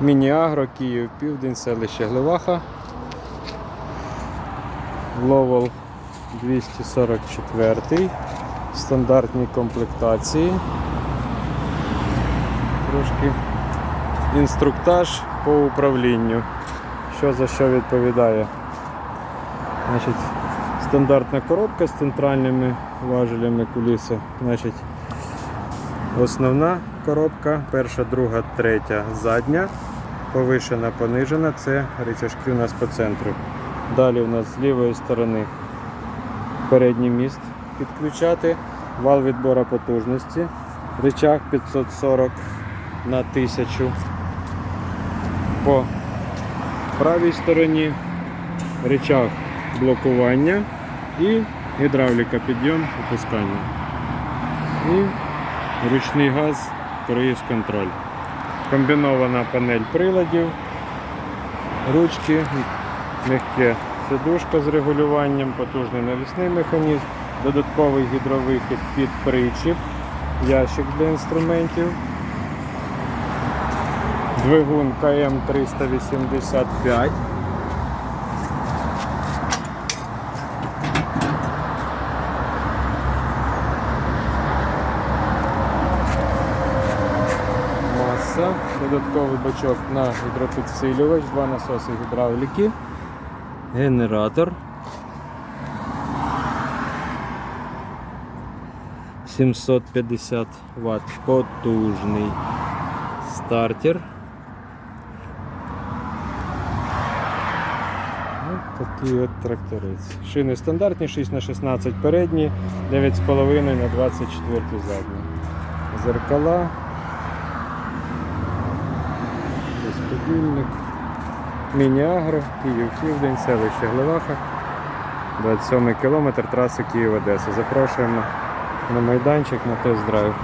Міні-агро, Київ, Південь, селище Гливаха. Ловол 244. Стандартні комплектації. Трошки інструктаж по управлінню. Що за що відповідає. Значить, стандартна коробка з центральними важелями куліси. Значить, основна коробка, перша, друга, третя, задня. Повишена, понижена, це рычажки у нас по центру. Далі у нас з лівої сторони передній міст підключати, вал відбора потужності, рычаг 540 на 1000. По правій стороні рычаг блокування і гідравліка підйом опускання. І ручний газ, круїз контроль. Комбінована панель приладів, ручки, м'яке сидушка з регулюванням, потужний навісний механізм, додатковий гідровихід під причіп, ящик для інструментів, двигун КМ385. Маса, додатковий бачок на гідропідсилювач, два насоси гідравліки, генератор. 750 Вт потужний стартер. Ось такий от тракторець. Шини стандартні 6х16 передні, 9,5 на 24 задні. Зеркала. Розподільник. Міні-агро, Київ Південь, селище Глеваха. 27 кілометр траси Київ-Одеса. Запрошуємо на майданчик на тест-драйв.